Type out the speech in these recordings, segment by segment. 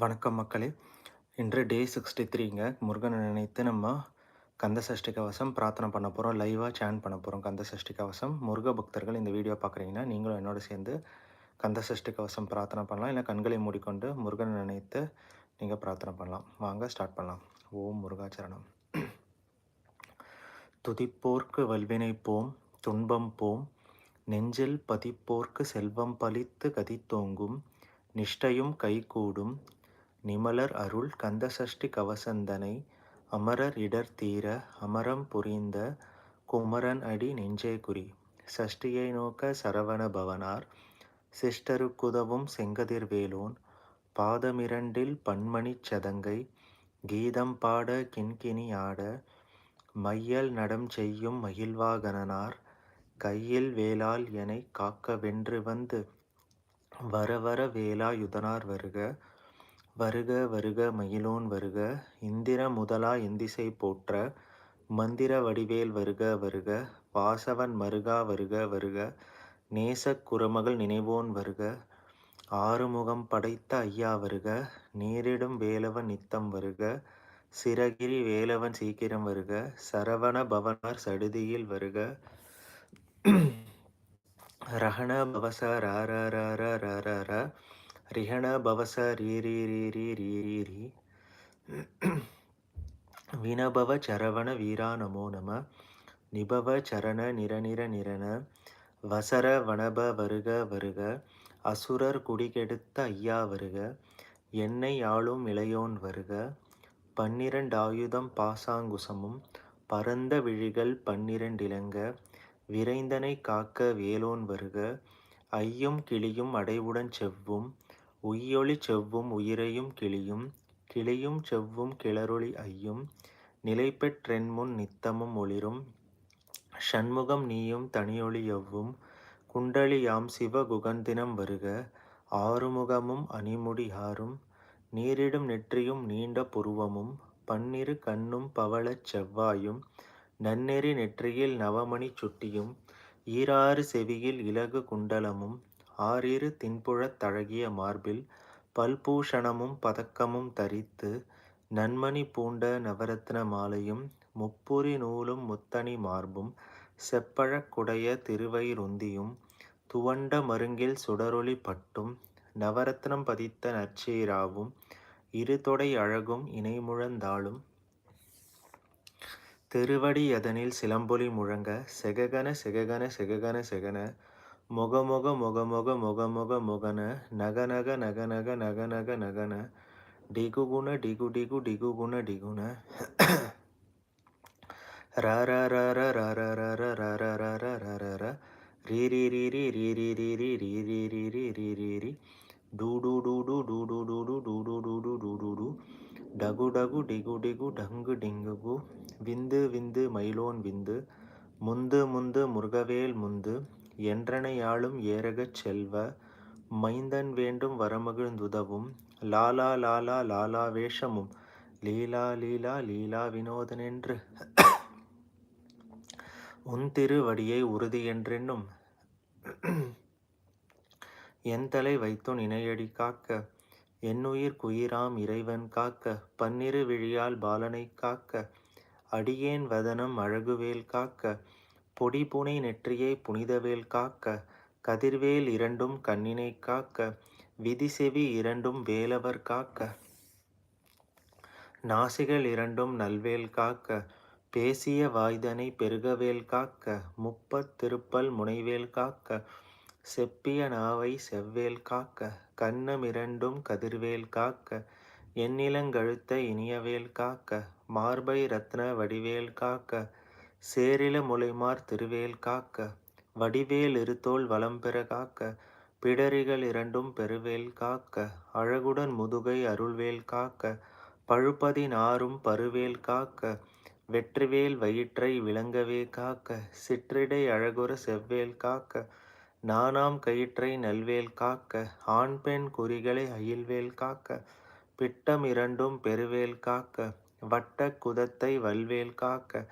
வணக்கம் மக்களே. இன்று டே சிக்ஸ்டி த்ரீங்க முருகனை நினைத்து நம்ம கந்த சஷ்டி கவசம் பிரார்த்தனை பண்ண போகிறோம் லைவாக சேன் பண்ண போகிறோம் கந்த சஷ்டி கவசம். முருக பக்தர்கள் இந்த வீடியோ பார்க்குறீங்கன்னா நீங்களும் என்னோட சேர்ந்து கந்த சஷ்டி கவசம் பிரார்த்தனை பண்ணலாம். இல்லை கண்களை மூடிக்கொண்டு முருகனை நினைத்து நீங்கள் பிரார்த்தனை பண்ணலாம். வாங்க ஸ்டார்ட் பண்ணலாம். ஓம் முருகாச்சரணம். துதிப்போர்க்கு வல்வினை போம் துன்பம் போம். நெஞ்சில் பதிப்போர்க்கு செல்வம் பலித்து கதித்தோங்கும் நிஷ்டையும் கைகூடும். நிமலர் அருள் கந்தசஷ்டி கவசந்தனை அமரர் இடர் தீர அமரம் புரிந்த குமரன் அடி நெஞ்சே குறி. சஷ்டியை நோக்க சரவண பவனார் சிஷ்டருக்குதவும் செங்கதிர் வேலோன் பாதமிரண்டில் பன்மணிச் சதங்கை கீதம் பாட கிண்கிணி ஆட மையல் நடம் செய்யும் மகிழ்வாகனனார் கையில் வேலால் எனை காக்க வென்று வந்து வர வர வேலாயுதனார் வருக வருக வருக மயிலோன் வருக. இந்திர முதலா இந்திசை போற்ற. மந்திர வடிவேல் வருக வருக. வாசவன் மருகா வருக வருக. நேசக் குரமகள் நினைவோன் வருக. ஆறுமுகம் படைத்த ஐயா வருக. நேரிடும் வேலவன் நித்தம் வருக. சிறகிரி வேலவன் சீக்கிரம் வருக. சரவண பவனார் சடுதியில் வருக. ரஹண பவச ர ர ர ர ர ர ர. ரிஹண பவச ரீ ரீ ரீ ரீ ரீ ரீ ரீ. வினபவ சரவண வீரா நமோ நம. நிபவ சரண நிரநிர நிரண. வசர வனப வருக வருக. அசுரர் குடிகெடுத்த ஐயா வருக. என்னை ஆளும் இளையோன் வருக. பன்னிரண்டாயுதம் பாசாங்குசமும் பரந்த விழிகள் பன்னிரண்டிலங்க விரைந்தனை காக்க வேலோன் வருக. ஐயும் கிளியும் அடைவுடன் செவ்வும். உய்யொளி செவ்வும் உயிரையும் கிளியும் கிளியும் செவ்வும் கிளறொளி ஐயும் நிலைபெற்றென்முன் நித்தமும் ஒளிரும் ஷண்முகம் நீயும் தனியொளி எவ்வும் குண்டலியாம் சிவ குகந்தினம் வருக ஆறுமுகமும் அணிமுடி ஆறும் நீரிடும் நெற்றியும் நீண்ட புருவமும் பன்னிரு கண்ணும் பவளச் செவ்வாயும் நன்னெறி நெற்றியில் நவமணி சுட்டியும் ஈராறு செவியில் இலகு குண்டலமும் ஆறிரு தின்புழத் தழகிய மார்பில் பல்பூஷணமும் பதக்கமும் தரித்து நன்மணி பூண்ட நவரத்ன மாலையும் முப்புரி நூலும் முத்தணி மார்பும் செப்பழக்குடைய திருவயிருந்தியும் துவண்ட மருங்கில் சுடரொளி பட்டும் நவரத்னம் பதித்த நற்சீராவும் இரு தொடை அழகும் இணைமுழந்தாளும் திருவடி எதனில் சிலம்பொலி முழங்க செககன செககன செககன செகன மொக மொக மொக மொக மொக மொக மொகன நக நக நக நக நக நக நகன டிகு குண டிகு டிகு டிகு குண டிகுண ர ர ர ர ர ர ர ர ர ர ர ர ர ர ர ரீ ரீ ரீ ரீ ரீ ரீ ரீ ரீ ரீ ரீ ரீ ரீ ரீ ரீ ரீ டூ டூ டூ டூ டூ டூ டூ டூ டூ டூ டூ டூ டூ டூ டூ டகு டகு டிகு டிகு டங்கு டிங்கு கு விந்து விந்து மயிலோன் விந்து முந்து முந்து முருகவேல் முந்து என்றனையாளும் ஏறகச் செல்வ மைந்தன் வேண்டும் வரமகிழ்ந்துதவும் லாலா லாலா லாலா வேஷமும் லீலா லீலா லீலா வினோதனென்று. உன் திருவடியை உறுதி என்றென்னும் என் தலை வைத்துன் இணையடி காக்க என்னுயிர் குயிராம் இறைவன் காக்க பன்னிரு விழியால் பாலனை காக்க அடியேன் வதனம் அழகுவேல் காக்க பொடிபுனை நெற்றியை புனிதவேல் காக்க கதிர்வேல் இரண்டும் கண்ணினை காக்க விதிசெவி இரண்டும் வேலவர் காக்க. நாசிகள் இரண்டும் நல்வேல் காக்க பேசிய வாய்தனை பெருகவேல் காக்க முப்பத் திருப்பல் முனைவேல் காக்க செப்பிய நாவை செவ்வேல் காக்க கண்ணம் இரண்டும் கதிர்வேல் காக்க எண்ணிலங்கழுத்த இனியவேல் காக்க மார்பை ரத்ன வடிவேல் காக்க சேரில முலைமார் திருவேல் காக்க வடிவேல் இருத்தோல் வலம்பெற காக்க பிடரிகள் இரண்டும் பெருவேல் காக்க அழகுடன் முதுகை அருள்வேல் காக்க பழுப்பதி நாரும் பருவேல் காக்க வெற்றிவேல் வயிற்றை விளங்கவே காக்க சிற்றிடை அழகுற செவ்வேல் காக்க நானாம் கயிற்றை நல்வேல் காக்க ஆண் பெண் குறிகளை அயில்வேல் காக்க பிட்டம் இரண்டும் பெருவேல் காக்க வட்ட குதத்தை வல்வேல் காக்க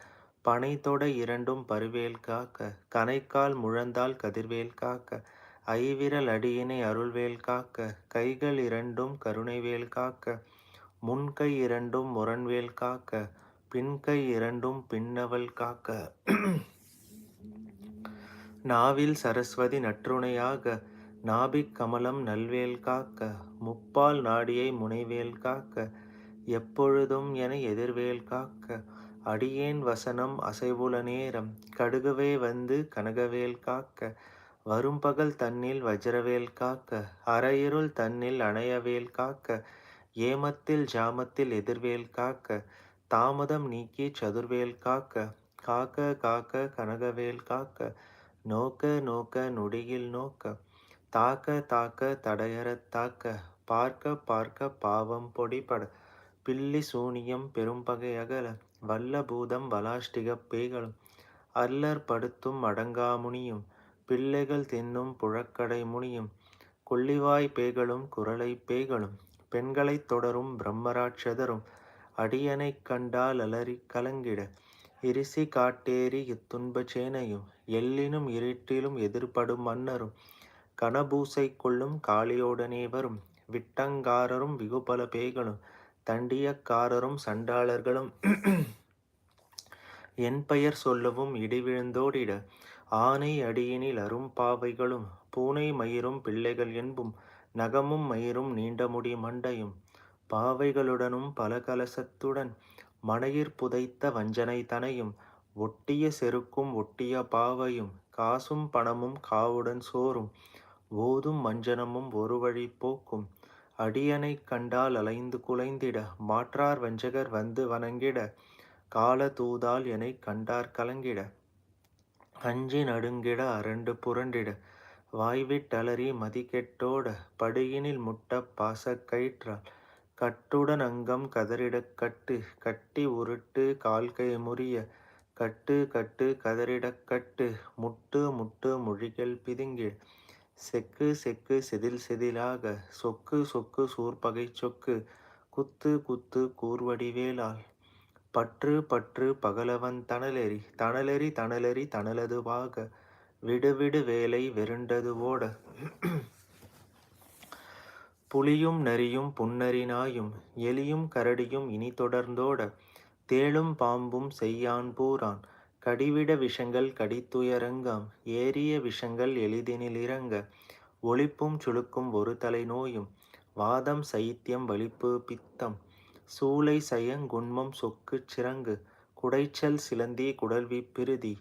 பனைத்தொட இரண்டும் பருவேல் காக்க கனைக்கால் முழந்தால் கதிர்வேல் காக்க ஐவிரல் அடியினை அருள்வேல் காக்க கைகள் இரண்டும் கருணைவேல் காக்க முன்கை இரண்டும் முரண்வேல் காக்க பின்கை இரண்டும் பின்னவல் காக்க. நாவில் சரஸ்வதி நற்றுணையாக நாபிக் கமலம் நல்வேல் காக்க முப்பால் நாடியை முனைவேல் காக்க எப்பொழுதும் என எதிர்வேல் காக்க அடியேன் வசனம் அசைவுல நேரம் கடுகவே வந்து கனகவேல் காக்க வரும்பகல் தன்னில் வஜ்ரவேல் காக்க அரையிருள் தன்னில் அணையவேல் காக்க ஏமத்தில் ஜாமத்தில் எதிர்வேல் காக்க தாமதம் நீக்கி சதுர்வேல் காக்க காக்க காக்க கனகவேல் காக்க நோக்க நோக்க நொடியில் நோக்க தாக்க தாக்க தடையறத் தாக்க பார்க்க பார்க்க பாவம் பொடிபட பில்லி சூனியம் பெரும்பகை அகல வல்ல பூதம் வலாஷ்டிகப் பேய்களும் அல்லர் படுத்தும் அடங்காமுனியும் பிள்ளைகள் தின்னும் புழக்கடை முனியும் கொள்ளிவாய் பேய்களும் குரலை பேய்களும் பெண்களைத் தொடரும் பிரம்மராட்சதரும் அடியனைக் கண்டால் அலறி கலங்கிட இரிசி காட்டேரி இத்துன்ப சேனையும் எல்லினும் இருட்டிலும் எதிர்படும் மன்னரும் கனபூசை கொள்ளும் காளியோடனே வரும் விட்டங்காரரும் விகுபல பேய்களும் தண்டியக்காரரும் சண்டாளர்களும் என் பெயர் சொல்லவும் இடிவிழுந்தோடிட ஆனை அடியினில் அரும்பாவைகளும் பூனை மயிரும் பிள்ளைகள் என்பும் நகமும் மயிரும் நீண்டமுடி மண்டையும் பாவைகளுடனும் பல கலசத்துடன் மனையிற் புதைத்த வஞ்சனை தனையும் ஒட்டிய செருக்கும் ஒட்டிய பாவையும் காசும் பணமும் காவுடன் சோறும் ஓதும் மஞ்சனமும் ஒரு வழி போக்கும் அடியனைக் கண்டால் அலைந்து குலைந்திட மாற்றார் வஞ்சகர் வந்து வணங்கிட கால தூதால் எனைக் கண்டார் கலங்கிட. அஞ்சி நடுங்கிட அரண்டு புரண்டிட வாய்விட்டலறி மதிக்கெட்டோட படுகினில் முட்ட பாசக் கயிற்றால் கட்டுடன் அங்கம் கதறிடக் கட்டு கட்டி உருட்டு கால்கை முறிய கட்டு கட்டு கதறிடக் கட்டு முட்டு முட்டு மொழிகள் பிதுங்கிட. செக்கு செக்கு செதில் செதிலாக சொக்கு சொக்கு சூர்பகை சொக்கு குத்து குத்து கூர்வடிவேலால் பற்று பற்று பகலவன் தணலெறி தணலெறி தணலெறி தணலதுவாக விடுவிடு வேலை வெருண்டது ஓட. புலியும் நரியும் புன்னரி நாயும் எலியும் கரடியும் இனி தொடர்ந்தோட தேளும் பாம்பும் செய்யான் பூரான். கடிவிட விஷங்கள் கடித்துயரங்காம் ஏறிய விஷங்கள் எளிதினில் இறங்க ஒளிப்பும் சுழுக்கும் ஒரு தலை நோயும் வாதம் சைத்தியம் வலிப்பு பித்தம் சூளை சயங்குண்மம் சொக்குச் சிறங்கு குடைச்சல் சிலந்தி குடல்வி பிரிதி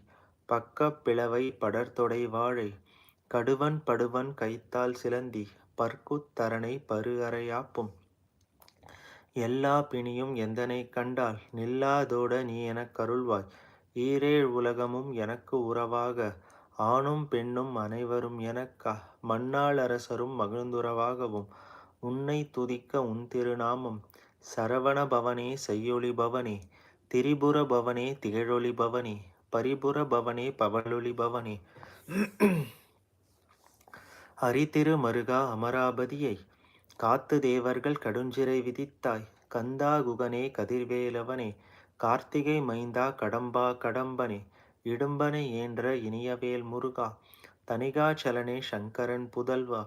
பக்க பிளவை படர்தொடை வாழை கடுவன் படுவன் கைத்தால் சிலந்தி பற்குத் பரு அறையாப்பும் எல்லா பிணியும் எந்தனை கண்டால் நில்லாதோட நீ எனக் கருள்வாய் ஈரேழ் உலகமும் எனக்கு உறவாக ஆணும் பெண்ணும் அனைவரும் எனக்கா மண்ணாள் அரசரும் மகிழ்ந்துறவாகவும். உன்னை துதிக்க உன் திருநாமம் சரவண பவனே செய்யொளி பவனே திரிபுர பவனே திகழொளி பவனே பரிபுர பவனே பவலொளி பவனே. அரிதிரு மருகா அமராபதியை காத்து தேவர்கள் கடுஞ்சிறை விதித்தாய் கந்தா குகனே கதிர்வேலவனே கார்த்திகை மைந்தா கடம்பா கடம்பனே இடும்பனை ஏன்ற இனியவேல் முருகா தனிகாச்சலனே சங்கரன் புதல்வா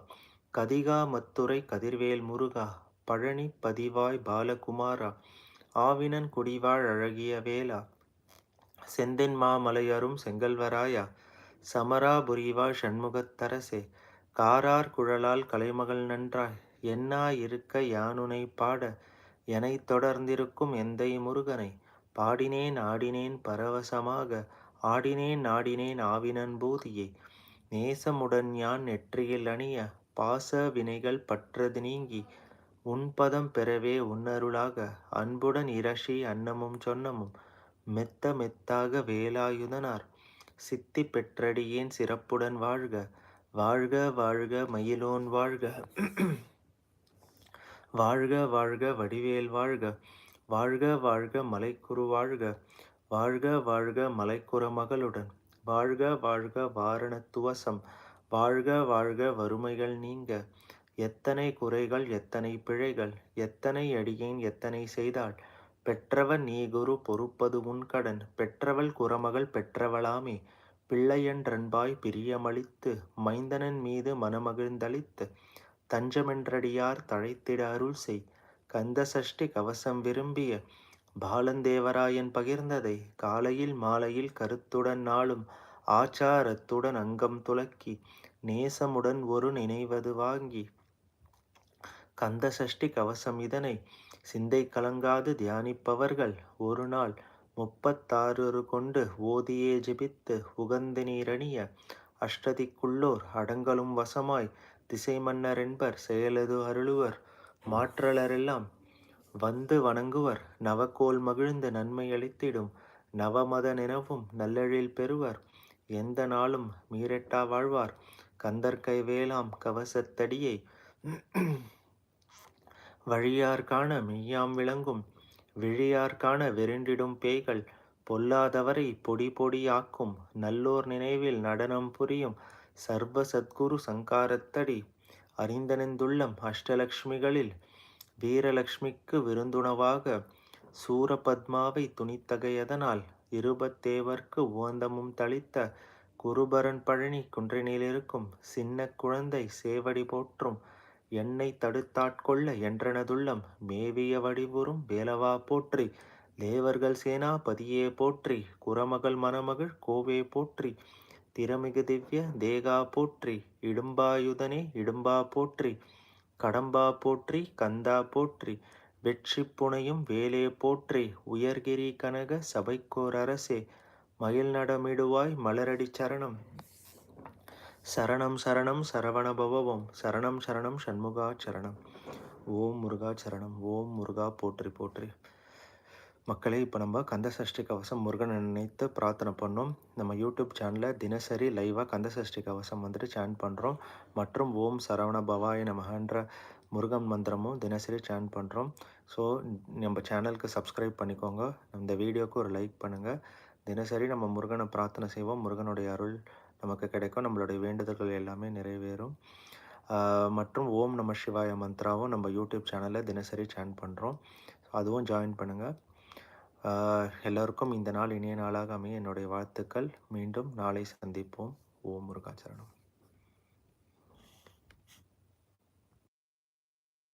கதிகா மத்துரை கதிர்வேல் முருகா பழனி பதிவாய் பாலகுமாரா ஆவினன் குடிவாழ் அழகிய வேலா செந்தென்மா மாமலையரும் செங்கல்வராயா சமராபுரிவா சண்முகத்தரசே காரார் குழலால் கலைமகள் நன்றாய் என்னா இருக்க யானுனை பாட எனை தொடர்ந்திருக்கும் எந்தை முருகனை பாடினேன் ஆடினேன் பரவசமாக ஆடினேன் நாடினேன் ஆவினன்பூதியை நேசமுடன் யான் நெற்றியில் அணிய பாச வினைகள் பற்றது நீங்கி உன்பதம் பெறவே உன்னருளாக அன்புடன் இரஷி அன்னமும் சொன்னமும் மெத்த மெத்தாக வேலாயுதனார். சித்தி பெற்றடியேன் சிறப்புடன் வாழ்க வாழ்க வாழ்க மயிலோன் வாழ்க. வாழ்க வாழ்க வடிவேல் வாழ்க. வாழ்க வாழ்க மலைக்குரு வாழ்க வாழ்க வாழ்க மலைக்குற மகளுடன். வாழ்க வாழ்க வாரணத்துவசம் வாழ்க வாழ்க வறுமைகள் நீங்க. எத்தனை குறைகள் எத்தனை பிழைகள் எத்தனை அடியேன் எத்தனை செய்தாள். பெற்றவன் நீ குரு பொறுப்பது உன் கடன் பெற்றவள் குறமகள் பெற்றவளாமே. பிள்ளையன்றன்பாய் பிரியமளித்து மைந்தனன் மீது மனமகிழ்ந்தளித்து. தஞ்சமென்றடியார் தழைத்திட அருள் செய். கந்த சஷ்டி கவசம் விரும்பிய பாலந்தேவராயன் பகிர்ந்ததை காலையில் மாலையில் கருத்துடன் நாளும் ஆச்சாரத்துடன் அங்கம் துலக்கி நேசமுடன் ஒரு நினைவது வாங்கி. கந்த சஷ்டி கவசம் இதனை சிந்தை கலங்காது தியானிப்பவர்கள் ஒரு நாள் முப்பத்தாறு கொண்டு ஓதியே ஜெபித்து உகந்த நீரணிய அஷ்டதிக்குள்ளோர் அடங்கலும் வசமாய் திசை மன்னர் என்பர் செயலது அருளுவர் மாற்றலரெல்லாம் வந்து வணங்குவர். நவக்கோல் மகிழ்ந்து நன்மை அளித்திடும். நவமத நினவும் நல்லெழில் பெறுவர். எந்த நாளும் மீரெட்டா வாழ்வார். கந்தற்கை வேளாம் கவசத்தடியை வழியார் காண மெய்யாம் விளங்கும். விழியார் காண பேய்கள். பொல்லாதவரை பொடி பொடியாக்கும் நல்லோர் நினைவில் நடனம் புரியும். சர்வ சத்குரு சங்காரத்தடி அறிந்தனெந்துள்ளம் அஷ்டலக்ஷ்மிகளில் வீரலக்ஷ்மிக்கு விருந்துணவாக சூரபத்மாவை துணித்தகையதனால் இருபத்தேவர்க்கு ஓந்தமும் தளித்த குருபரன் பழனி குன்றினிலிருக்கும் சின்ன குழந்தை சேவடி போற்றும் என்னை தடுத்தாட்கொள்ள என்றனதுள்ளம் மேவிய வடிவுறும் வேலவா போற்றி தேவர்கள் சேனா பதியே போற்றி குரமகள் மணமகள் கோவே போற்றி திறமிகு திவ்ய தேகா போற்றி. இடும்பாயுதனே இடும்பா போற்றி. கடம்பா போற்றி கந்தா போற்றி. வெற்றி புனையும் வேலே போற்றி. உயர்கிரி கனக சபைக்கோர் அரசே மயில் நடமிடுவாய் மலரடி சரணம். சரணம் சரணம் சரவண பவம் சரணம் சரணம் சண்முகா சரணம். ஓம் முருகா சரணம். ஓம் முருகா போற்றி போற்றி. மக்களே இப்போ நம்ம கந்த சஷ்டி கவசம் முருகனை நினைத்து பிரார்த்தனை பண்ணோம். நம்ம யூடியூப் சேனலில் தினசரி லைவாக கந்த சஷ்டி கவசம் வந்துட்டு சேன் பண்ணுறோம் மற்றும் ஓம் சரவண பவாய நமகன்ற முருகன் மந்திரமும் தினசரி சேன் பண்ணுறோம் ஸோ நம்ம சேனலுக்கு சப்ஸ்கிரைப் பண்ணிக்கோங்க. இந்த வீடியோக்கு ஒரு லைக் பண்ணுங்கள் தினசரி நம்ம முருகனை பிரார்த்தனை செய்வோம். முருகனுடைய அருள் நமக்கு கிடைக்கும். நம்மளுடைய வேண்டுதல்கள் எல்லாமே நிறைவேறும். மற்றும் ஓம் நம சிவாய மந்த்ராவும் நம்ம யூடியூப் சேனலில் தினசரி சேன் பண்ணுறோம் அதுவும் ஜாயின் பண்ணுங்கள் எல்லோருக்கும் இந்த நாள் இனிய நாளாக அமைய என்னுடைய வாழ்த்துக்கள். மீண்டும் நாளை சந்திப்போம். ஓம் முருகாச்சரணம்.